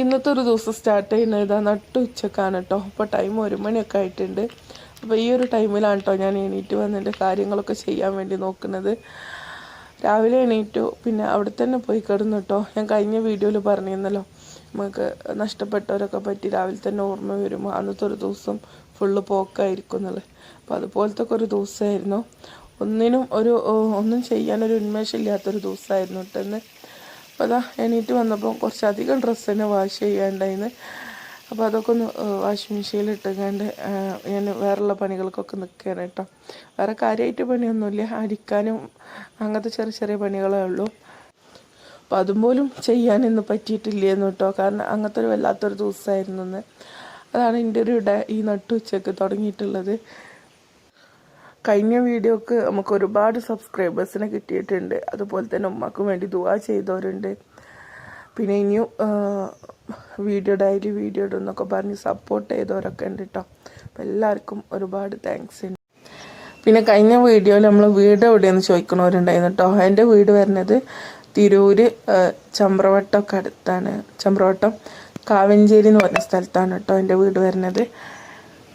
ഇന്നത്തെ ഒരു ദിവസം സ്റ്റാർട്ട് ചെയ്യുന്നത് ഇതാ നട്ടു ഉച്ചക്കാണ് കേട്ടോ അപ്പോൾ ടൈം ഒരു മണിയൊക്കെ ആയിട്ടുണ്ട്. അപ്പോൾ ഈ ഒരു ടൈമിലാണ് കേട്ടോ ഞാൻ എണീറ്റ് വന്നിട്ട് കാര്യങ്ങളൊക്കെ ചെയ്യാൻ വേണ്ടി നോക്കുന്നത്. രാവിലെ എണീറ്റു പിന്നെ അവിടെ തന്നെ പോയി കിടന്നു കേട്ടോ ഞാൻ കഴിഞ്ഞ വീഡിയോയിൽ പറഞ്ഞിരുന്നല്ലോ നമുക്ക് നഷ്ടപ്പെട്ടവരൊക്കെ പറ്റി രാവിലെ തന്നെ ഓർമ്മ വരും അന്നത്തെ ഒരു ദിവസം ഫുള്ള് പോക്കായിരിക്കും എന്നുള്ളത് അപ്പോൾ അതുപോലത്തെ ഒരു ദിവസമായിരുന്നു ഒന്നിനും ഒരു ഒന്നും ചെയ്യാനൊരു ഉന്മേഷമില്ലാത്തൊരു ദിവസമായിരുന്നു കേട്ടെന്ന് അപ്പോൾ അതാ എണീറ്റ് വന്നപ്പോൾ കുറച്ചധികം ഡ്രസ്സ് തന്നെ വാഷ് ചെയ്യാണ്ടായിരുന്നു അപ്പോൾ അതൊക്കെ ഒന്ന് വാഷിംഗ് മെഷീനിൽ ഇട്ടുകൊണ്ട് ഞാൻ വേറെയുള്ള പണികൾക്കൊക്കെ നിൽക്കുകയാണ് കേട്ടോ വേറെ കാര്യമായിട്ട് പണിയൊന്നുമില്ല അടിക്കാനും അങ്ങനത്തെ ചെറിയ ചെറിയ പണികളേ ഉള്ളൂ. അപ്പോൾ അതുപോലും ചെയ്യാൻ ഇന്ന് പറ്റിയിട്ടില്ലായിരുന്നു കേട്ടോ കാരണം അങ്ങനത്തെ ഒരു വല്ലാത്തൊരു ദിവസമായിരുന്നു അതാണ് എന്റെ ഒരു ഈ നട്ടുച്ചയ്ക്ക് തുടങ്ങിയിട്ടുള്ളത്. കഴിഞ്ഞ വീഡിയോക്ക് നമുക്ക് ഒരുപാട് സബ്സ്ക്രൈബേഴ്സിനെ കിട്ടിയിട്ടുണ്ട്. അതുപോലെ തന്നെ ഉമ്മക്കും വേണ്ടി ദുവാ ചെയ്തവരുണ്ട്. പിന്നെ ഇനിയും വീഡിയോ ഡെയിലി വീഡിയോ ഇടുന്നൊക്കെ പറഞ്ഞ് സപ്പോർട്ട് ചെയ്തവരൊക്കെ ഉണ്ട് കേട്ടോ അപ്പം എല്ലാവർക്കും ഒരുപാട് താങ്ക്സ് ഉണ്ട്. പിന്നെ കഴിഞ്ഞ വീഡിയോയിൽ നമ്മൾ വീട് എവിടെയെന്ന് ചോദിക്കണവരുണ്ടായിരുന്നു കേട്ടോ എന്റെ വീട് വരുന്നത് തിരൂര് ചമ്പ്രവട്ടമൊക്കെ അടുത്താണ്. ചമ്പ്രവട്ടം കാവഞ്ചേരി എന്ന് പറഞ്ഞ സ്ഥലത്താണ് കേട്ടോ എന്റെ വീട് വരുന്നത്.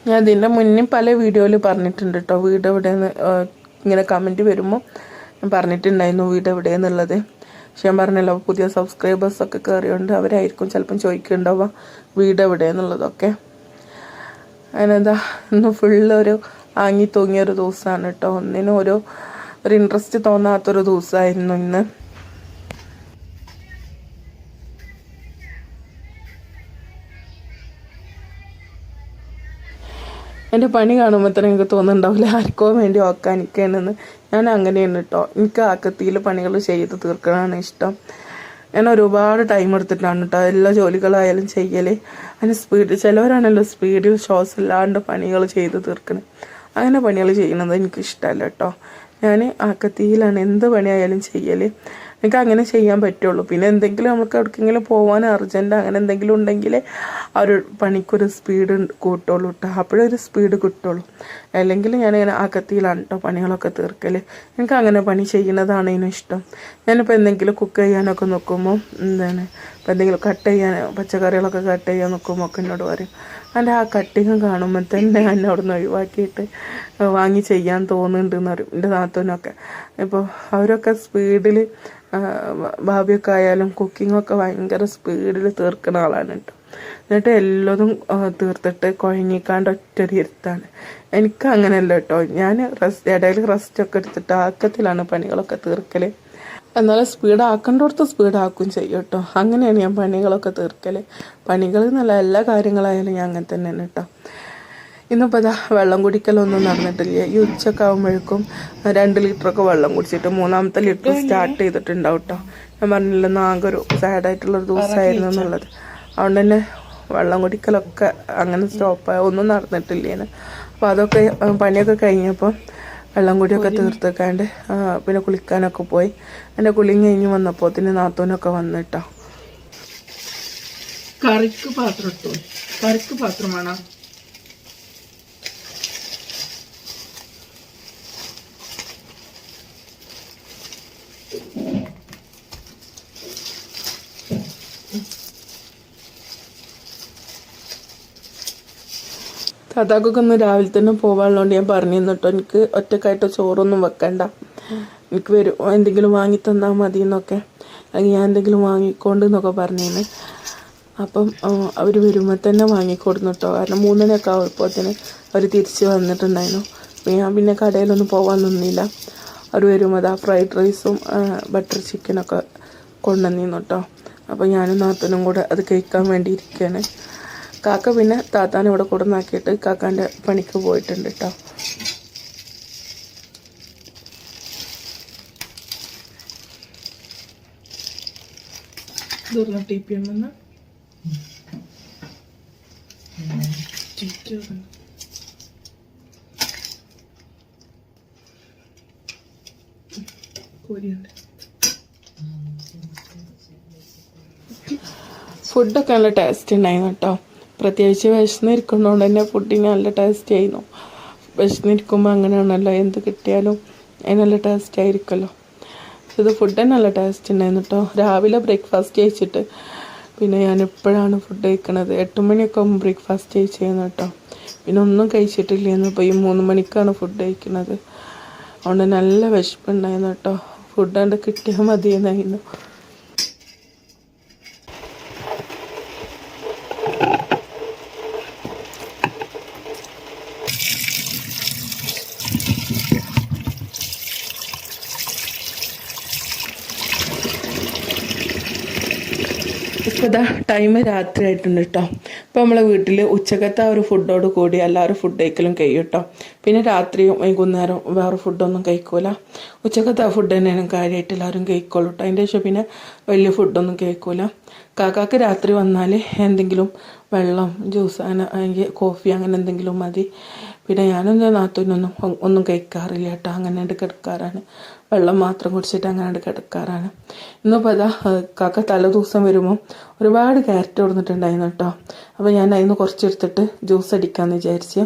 ഞാൻ ഇതിന്റെ മുന്നേ പല വീഡിയോയിൽ പറഞ്ഞിട്ടുണ്ട് കേട്ടോ. വീട് എവിടെയെന്ന് ഇങ്ങനെ കമന്റ് വരുമ്പോൾ ഞാൻ പറഞ്ഞിട്ടുണ്ടായിരുന്നു വീട് എവിടെയെന്നുള്ളത്. പക്ഷെ ഞാൻ പറഞ്ഞല്ലോ പുതിയ സബ്സ്ക്രൈബേഴ്സൊക്കെ കയറിയുണ്ട് അവരായിരിക്കും ചിലപ്പം ചോദിക്കുന്നുണ്ടാവുക വീട് എവിടെയെന്നുള്ളതൊക്കെ. അതിനെന്താ ഇന്ന് ഫുള്ള് ഒരു ആങ്ങി തൂങ്ങിയ ഒരു ദിവസമാണ് കേട്ടോ. ഒന്നിനും ഒരു ഒരു ഇൻട്രസ്റ്റ് തോന്നാത്തൊരു ദിവസമായിരുന്നു ഇന്ന്. എന്റെ പണി കാണുമ്പോൾ തന്നെ എനിക്ക് തോന്നുന്നുണ്ടാവില്ല ആർക്കോ വേണ്ടി ഓക്കാനിക്കണെന്ന് ഞാൻ അങ്ങനെയാണ് കേട്ടോ എനിക്ക് ആക്കത്തിയിൽ പണികൾ ചെയ്ത് തീർക്കണമാണ് ഇഷ്ടം. ഞാൻ ഒരുപാട് ടൈം എടുത്തിട്ടാണ് കേട്ടോ എല്ലാ ജോലികളായാലും ചെയ്യൽ അതിന് സ്പീഡ് ചിലവരാണല്ലോ സ്പീഡിൽ ഷോസ് ഇല്ലാണ്ട് പണികൾ ചെയ്ത് തീർക്കണത് അങ്ങനെ പണികൾ ചെയ്യുന്നത് എനിക്കിഷ്ടമല്ല കേട്ടോ ഞാൻ ആക്കത്തിയിലാണ് എന്ത് പണിയായാലും ചെയ്യൽ എനിക്ക് അങ്ങനെ ചെയ്യാൻ പറ്റുള്ളൂ. പിന്നെ എന്തെങ്കിലും നമുക്ക് എവിടേക്കെങ്കിലും പോകാൻ അർജന്റ് അങ്ങനെ എന്തെങ്കിലും ഉണ്ടെങ്കിൽ ആ ഒരു പണിക്കൊരു സ്പീഡ് കൂട്ടുള്ളൂ കേട്ടോ അപ്പോഴൊരു സ്പീഡ് കിട്ടുള്ളൂ. അല്ലെങ്കിൽ ഞാനിങ്ങനെ ആക്കത്തിയിലാണ് കേട്ടോ പണികളൊക്കെ തീർക്കൽ എനിക്ക് അങ്ങനെ പണി ചെയ്യുന്നതാണ് ഇഷ്ടം. ഞാനിപ്പോൾ എന്തെങ്കിലും കുക്ക് ചെയ്യാനൊക്കെ നോക്കുമ്പോൾ എന്താണ്? ഇപ്പോൾ എന്തെങ്കിലും കട്ട് ചെയ്യാൻ പച്ചക്കറികളൊക്കെ കട്ട് ചെയ്യാൻ നോക്കുമ്പോൾ ഒക്കെ എന്നോട് പറയും. എന്റെ ആ കട്ടിങ് കാണുമ്പോൾ തന്നെ എന്നെ അവിടെ നിന്ന് ഒഴിവാക്കിയിട്ട് വാങ്ങി ചെയ്യാൻ തോന്നുന്നുണ്ടെന്ന് പറയും എന്റെ നാത്തൂനൊക്കെ. ഇപ്പോൾ അവരൊക്കെ സ്പീഡിൽ ഭാവിയൊക്കെ ആയാലും കുക്കിങ്ങൊക്കെ ഭയങ്കര സ്പീഡിൽ തീർക്കുന്ന ആളാണ് കേട്ടോ. എന്നിട്ട് എല്ലാതും തീർത്തിട്ട് കുഴങ്ങിക്കാണ്ട് ഒറ്റൊരു ഇരുത്താണ്. എനിക്ക് അങ്ങനെയല്ല കേട്ടോ. ഞാൻ റെസ്റ്റ് ഇടയിൽ റെസ്റ്റൊക്കെ എടുത്തിട്ട് ആക്കത്തിലാണ് പണികളൊക്കെ തീർക്കൽ എന്നാലും സ്പീഡ് സ്പീഡാക്കും ചെയ്യും കേട്ടോ. അങ്ങനെയാണ് ഞാൻ പണികളൊക്കെ തീർക്കൽ പണികൾ എന്നല്ല എല്ലാ കാര്യങ്ങളായാലും ഞാൻ അങ്ങനെ തന്നെയാണ് കേട്ടോ. ഇന്നിപ്പോൾ ഇതാ വെള്ളം കുടിക്കലൊന്നും നടന്നിട്ടില്ല. ഈ ഉച്ചയൊക്കെ ആകുമ്പോഴേക്കും രണ്ട് ലിറ്ററൊക്കെ വെള്ളം കുടിച്ചിട്ട് മൂന്നാമത്തെ ലിറ്റർ സ്റ്റാർട്ട് ചെയ്തിട്ടുണ്ടാവും കേട്ടോ. ഞാൻ പറഞ്ഞില്ല ആകെ ഒരു സാഡായിട്ടുള്ളൊരു ദിവസമായിരുന്നു എന്നുള്ളത്. അതുകൊണ്ട് തന്നെ വെള്ളം കുടിക്കലൊക്കെ അങ്ങനെ സ്റ്റോപ്പായ ഒന്നും നടന്നിട്ടില്ലേന് അപ്പോൾ അതൊക്കെ പണിയൊക്കെ കഴിഞ്ഞപ്പോൾ വെള്ളം കൂടിയൊക്കെ തീർത്തേക്കാണ്ട് പിന്നെ കുളിക്കാനൊക്കെ പോയി. എന്റെ കുളിയും കഴിഞ്ഞ് വന്നപ്പോൾ തന്നെ നാത്തൂനൊക്കെ വന്നിട്ടോ. കറിക്ക് പാത്രം ഇട്ടു? കറിക്ക് പാത്രം വേണം? താത്താക്കൊക്കെ ഒന്ന് രാവിലെ തന്നെ പോകാനുള്ളതുകൊണ്ട് ഞാൻ പറഞ്ഞു കേട്ടോ എനിക്ക് ഒറ്റക്കായിട്ട് ചോറൊന്നും വെക്കണ്ട. എനിക്ക് വരും എന്തെങ്കിലും വാങ്ങി തന്നാൽ മതി എന്നൊക്കെ അല്ലെങ്കിൽ ഞാൻ എന്തെങ്കിലും വാങ്ങിക്കൊണ്ട് എന്നൊക്കെ പറഞ്ഞേനെ അപ്പം അവർ വരുമ്പോൾ തന്നെ വാങ്ങിക്കൊടുന്നു കേട്ടോ കാരണം മൂന്നരയൊക്കെ ആവുമ്പോഴത്തേന് അവർ തിരിച്ച് വന്നിട്ടുണ്ടായിരുന്നു. അപ്പം ഞാൻ പിന്നെ കടയിലൊന്നും പോകാൻ നിന്നില്ല. അവർ വരുമ്പോൾ അതാ ഫ്രൈഡ് റൈസും ബട്ടർ ചിക്കനൊക്കെ കൊണ്ടുവന്നിരുന്നു കേട്ടോ അപ്പം ഞാനും നാത്തനും കൂടെ അത് കഴിക്കാൻ വേണ്ടി ഇരിക്കുകയാണ്. കാക്ക പിന്നെ താത്താനും ഇവിടെ കൊടുന്നാക്കിയിട്ട് കാക്കാന്റെ പണിക്ക് പോയിട്ടുണ്ട് കേട്ടോ ടി പി എം കോരിയുണ്ട്. ഫുഡൊക്കെ നല്ല ടേസ്റ്റ് ഉണ്ടായിരുന്നു കേട്ടോ പ്രത്യേകിച്ച് വിശന്നിരിക്കുന്നതുകൊണ്ട് തന്നെ ഫുഡിന് നല്ല ടേസ്റ്റ് ആയിരുന്നു. വിശന്നിരിക്കുമ്പോൾ അങ്ങനെയാണല്ലോ എന്ത് കിട്ടിയാലും അതിന് നല്ല ടേസ്റ്റ് ആയിരിക്കുമല്ലോ. ഇത് ഫുഡ് നല്ല ടേസ്റ്റ് ഉണ്ടായിരുന്നു കേട്ടോ രാവിലെ ബ്രേക്ക്ഫാസ്റ്റ് കഴിച്ചിട്ട് പിന്നെ ഞാൻ എപ്പോഴാണ് ഫുഡ് കഴിക്കണത്. എട്ട് മണിയൊക്കെ ആകുമ്പോൾ ബ്രേക്ക്ഫാസ്റ്റ് കഴിച്ചിരുന്നു കേട്ടോ പിന്നെ ഒന്നും കഴിച്ചിട്ടില്ലായിരുന്നു ഇപ്പോൾ ഈ മൂന്ന് മണിക്കാണ് ഫുഡ് കഴിക്കുന്നത് അതുകൊണ്ട് നല്ല വിശപ്പുണ്ടായിരുന്നു കേട്ടോ ഫുഡ് കണ്ട് കിട്ടിയാൽ മതിയെന്നായിരുന്നു. ഇതാ ടൈം രാത്രി ആയിട്ടുണ്ട് കേട്ടോ ഇപ്പോൾ നമ്മളെ വീട്ടിൽ ഉച്ചക്കത്തെ ആ ഒരു ഫുഡോട് കൂടി എല്ലാവരും ഫുഡ് കഴിക്കലും കഴിയും കേട്ടോ പിന്നെ രാത്രിയും വൈകുന്നേരം വേറെ ഫുഡൊന്നും കഴിക്കൂല. ഉച്ചക്കത്തെ ആ ഫുഡ് തന്നെയാണ് കാര്യമായിട്ട് എല്ലാവരും കഴിക്കുള്ളൂ കേട്ടോ അതിന്റെ ശേഷം പിന്നെ വലിയ ഫുഡൊന്നും കഴിക്കൂല. കാക്കാക്ക് രാത്രി വന്നാൽ എന്തെങ്കിലും വെള്ളം ജ്യൂസ് അങ്ങനെ അല്ലെങ്കിൽ കോഫി അങ്ങനെ എന്തെങ്കിലും മതി. പിന്നെ ഞാനെന്റെ നാത്തൂനൊന്നും ഒന്നും കഴിക്കാറില്ല കേട്ടോ. അങ്ങനെ കിടക്കാറാണ്. വെള്ളം മാത്രം കുടിച്ചിട്ട് അങ്ങനെ കിടക്കാറാണ്. ഇന്നിപ്പോൾ അതാ കാക്ക തല ദിവസം വരുമ്പോൾ ഒരുപാട് ക്യാരറ്റ് കൊടുത്തിട്ടുണ്ടായിരുന്നു കേട്ടോ. അപ്പോൾ ഞാൻ അതിന് കുറച്ചെടുത്തിട്ട് ജ്യൂസ് അടിക്കാമെന്ന് വിചാരിച്ചു.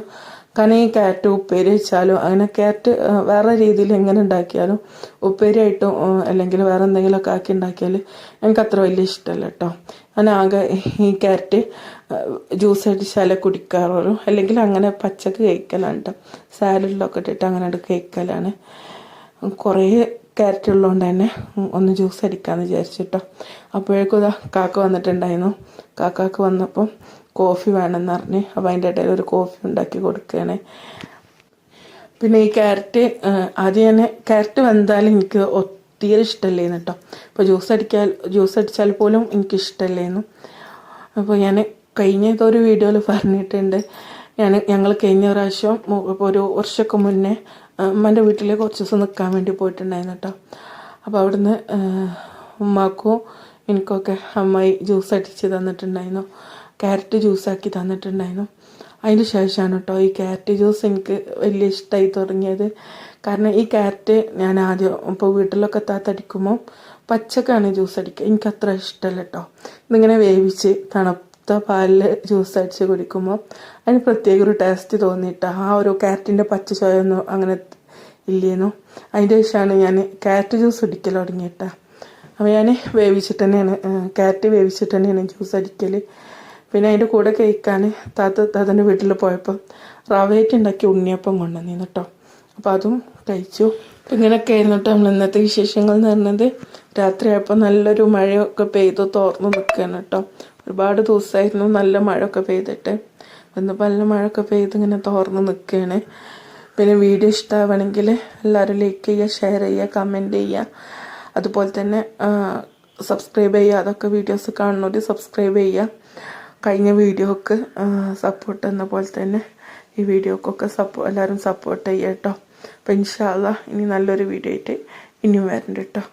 കാരണം ഈ ക്യാരറ്റ് ഉപ്പേരി വെച്ചാലും അങ്ങനെ ക്യാരറ്റ് വേറെ രീതിയിൽ എങ്ങനെ ഉണ്ടാക്കിയാലും ഉപ്പേരിയായിട്ടും അല്ലെങ്കിൽ വേറെ എന്തെങ്കിലുമൊക്കെ ആക്കി ഉണ്ടാക്കിയാൽ എനിക്ക് അത്ര വലിയ ഇഷ്ടമല്ല കേട്ടോ. ഞാൻ ഈ ക്യാരറ്റ് ജ്യൂസ് അടിച്ചാലേ കുടിക്കാറുള്ളൂ. അല്ലെങ്കിൽ അങ്ങനെ പച്ചക്ക് കഴിക്കലാണ് കേട്ടോ സാലഡിലൊക്കെ ഇട്ടിട്ട് അങ്ങനെ കഴിക്കലാണ്. കുറേ ക്യാരറ്റ് ഉള്ളതുകൊണ്ട് തന്നെ ഒന്ന് ജ്യൂസ് അടിക്കാമെന്ന് വിചാരിച്ചിട്ടോ അപ്പോഴേക്കും ഇതാ കാക്ക വന്നിട്ടുണ്ടായിരുന്നു. കാക്കാക്ക് വന്നപ്പം കോഫി വേണമെന്ന് പറഞ്ഞ്. അപ്പോൾ അതിന്റെ ഇടയിൽ ഒരു കോഫി ഉണ്ടാക്കി കൊടുക്കുകയാണ് പിന്നെ ഈ ക്യാരറ്റ് ആദ്യം തന്നെ ക്യാരറ്റ് വെന്താലും എനിക്ക് തീരെ ഇഷ്ടമല്ലേന്ന് കേട്ടോ അപ്പോൾ ജ്യൂസ് അടിക്കാൻ ജ്യൂസ് അടിച്ചാൽ പോലും എനിക്ക് ഇഷ്ടമല്ലേന്നു അപ്പോൾ ഞാൻ കഴിഞ്ഞ ഒരു വീഡിയോയിൽ പറഞ്ഞിട്ടുണ്ട്. ഞാൻ ഞങ്ങൾ കഴിഞ്ഞ പ്രാവശ്യം ഒരു വർഷമൊക്കെ മുന്നേ അമ്മന്റെ വീട്ടിൽ കുറച്ച് ദിവസം നിൽക്കാൻ വേണ്ടി പോയിട്ടുണ്ടായിരുന്നു കേട്ടോ അപ്പോൾ അവിടുന്ന് ഉമ്മാക്കും എനിക്കൊക്കെ അമ്മായി ജ്യൂസ് അടിച്ച് തന്നിട്ടുണ്ടായിരുന്നു. ക്യാരറ്റ് ജ്യൂസാക്കി തന്നിട്ടുണ്ടായിരുന്നു. അതിന് ശേഷമാണ് കേട്ടോ ഈ ക്യാരറ്റ് ജ്യൂസ് എനിക്ക് വലിയ ഇഷ്ടമായി തുടങ്ങിയത്. കാരണം ഈ ക്യാരറ്റ് ഞാൻ ആദ്യം ഇപ്പോൾ വീട്ടിലൊക്കെ താത്തടിക്കുമ്പോൾ പച്ചക്കാണ് ജ്യൂസ് അടിക്കുക എനിക്ക് അത്ര ഇഷ്ടമല്ല കേട്ടോ ഇതിങ്ങനെ വേവിച്ച് തണുത്ത പാലിൽ ജ്യൂസ് അടിച്ച് കുടിക്കുമ്പോൾ അതിന് പ്രത്യേക ഒരു ടേസ്റ്റ് തോന്നിയിട്ട്. ആ ഒരു ക്യാരറ്റിന്റെ പച്ച ചോയൊന്നും അങ്ങനെ ഇല്ലേന്നു. അതിന്റെ ശേഷമാണ് ഞാൻ ക്യാരറ്റ് ജ്യൂസ് അടിക്കൽ തുടങ്ങിയിട്ടാ. അപ്പോൾ ഞാൻ വേവിച്ചിട്ട് തന്നെയാണ് ക്യാരറ്റ് വേവിച്ചിട്ട് തന്നെയാണ് ജ്യൂസ് അടിക്കൽ പിന്നെ അതിന്റെ കൂടെ കഴിക്കാൻ താത്ത താത്തന്റെ വീട്ടിൽ പോയപ്പോൾ റവേറ്റ് ഉണ്ടാക്കി ഉണ്ണിയപ്പം കൊണ്ടുവന്നിരുന്നു കേട്ടോ അപ്പോൾ അതും കഴിച്ചു. ഇങ്ങനെയൊക്കെ ആയിരുന്നു കേട്ടോ നമ്മൾ ഇന്നത്തെ വിശേഷങ്ങൾ എന്ന് പറഞ്ഞത്. രാത്രിയായപ്പോൾ നല്ലൊരു മഴയൊക്കെ പെയ്തു തോർന്നു നിൽക്കുകയാണ് കേട്ടോ. ഒരുപാട് ദിവസമായിരുന്നു നല്ല മഴയൊക്കെ പെയ്തിട്ട്. ഇന്നിപ്പോൾ നല്ല മഴയൊക്കെ പെയ്ത് ഇങ്ങനെ തോർന്ന് നിൽക്കുകയാണ് പിന്നെ വീഡിയോ ഇഷ്ടമാവണമെങ്കിൽ എല്ലാവരും ലൈക്ക് ചെയ്യുക ഷെയർ ചെയ്യുക കമന്റ് ചെയ്യുക. അതുപോലെ തന്നെ സബ്സ്ക്രൈബ് ചെയ്യുക. അതൊക്കെ വീഡിയോസ് കാണുന്നവർ സബ്സ്ക്രൈബ് ചെയ്യുക. കഴിഞ്ഞ വീഡിയോക്ക് സപ്പോർട്ട് എന്ന പോലെ തന്നെ ഈ വീഡിയോക്കൊക്കെ സപ്പോ എല്ലാവരും സപ്പോർട്ട് ചെയ്യുക കേട്ടോ. അപ്പം ഇൻഷാല്ല ഇനി നല്ലൊരു വീഡിയോ ആയിട്ട് ഇനിയും വരണ്ട കേട്ടോ